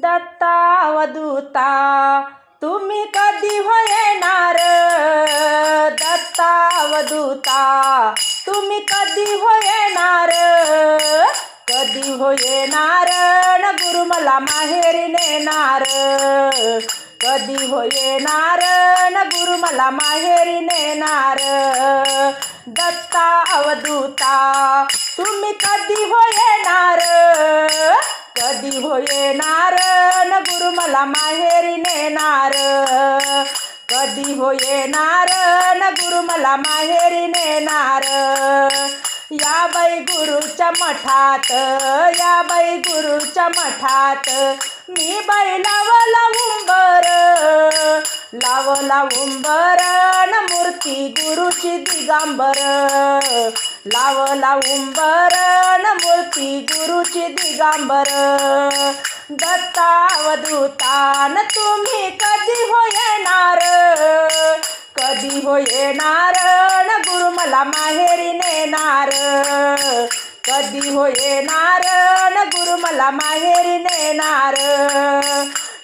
दत्तावधूता तुम्ही कधी हो येणार दत्तावधूता तुम्ही कधी हो येणार कधी हो येणार न गुरु मला माहेरी नेणार. कधी हो येणार न गुरु मला माहेरी नेणार. दत्ता अवधूता तुम्ही कधी हो येणार कधी हो येणार न गुरु मला माहेरी नेणार. कधी हो येणार न गुरु मला माहेरी नेणार. या बाई गुरुच्या मठात या बाई गुरुच्या मठात मी बाई लावला उंबर. लावला उंबर न मूर्ती गुरुची दिगांबर. लावला उंबर न मूर्ती गुरुची दिगांबर. दत्तावधूतान तुम्ही कधी हो येणार? कधी हो येणार? न गुरु मला माहेरी नेणार. कधी हो येणार? न गुरु मला माहेरी नेणार.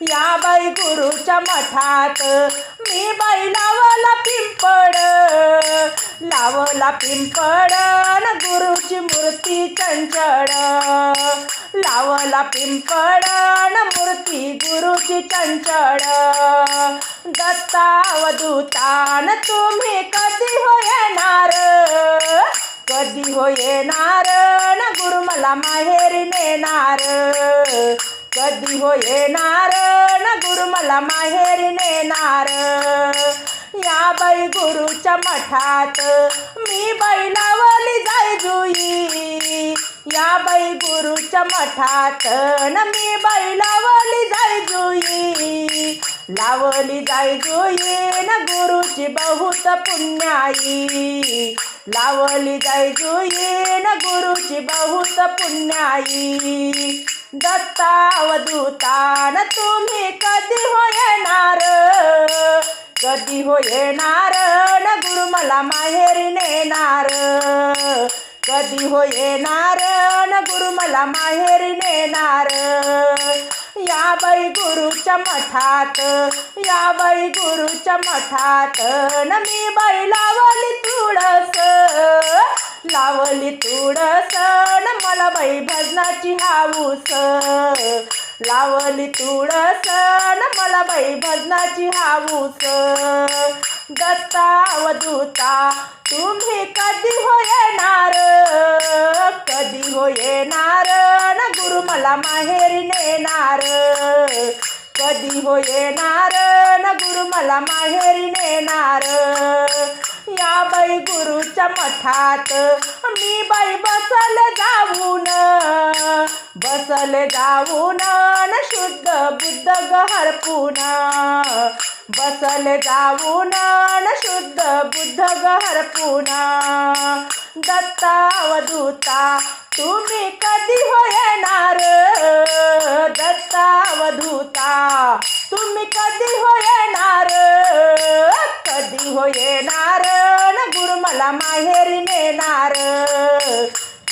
या बाई गुरुच्या मठात मी बाई लावला पिंपळन गुरुची मूर्ती चंचळ. लावला पिंपळन मूर्ती गुरुची चंचळ. दत्तावधूतान तुम्ही कधी हो येणार? कधी हो येणार? न गुरु मला माहेरी नेणार. कधी हो येणार? न गुरु मला माहेरी नेणार. बाई गुरुच्या मठात. मी बाई जाय जुई. या बाई गुरुच्या मठात न मी बाई लावली जाय जुई. लावली जाय जुई न गुरुची बहुत पुण्याई. लावली जाय जुई न गुरुची बहुत पुण्याई. दत्ता दत्तावधूतान तुम्ही कधी हो कधी हो येणार? न गुरु मला माहेरी नेणार. कधी हो येणार? न गुरु मला माहेरी नेणार. या बाई गुरुच्या मठात या बाई गुरुच्या मठात न मी बाई लावली तुळस. लावली तुळस न मला बाई भजनाची हाऊस. लावली तुळस न मला बाई भजनाची हाऊस दत्तावधूता तुम्ही कधी हो येणार? कधी हो येणार? न गुरु मला माहेरी नेणार. कधी हो येणार? न गुरु मला माहेरी नेणार. या बाई गुरुच्या मठात. मी बाई बसल जाऊन बसल जाऊन न शुद्ध बुद्ध गहरपून बसल जाऊन न शुद्ध बुद्ध गहरपून दत्तावधूता तुम्ही कधी हो येणार दत्तावधूता तुम्ही कधी हो मला माहेरी नेणार.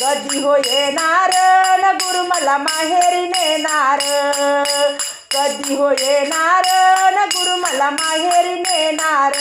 कधी हो येणार? न गुरु मला माहेरी नेणार. कधी हो येणार? न गुरु मला माहेरी नेणार.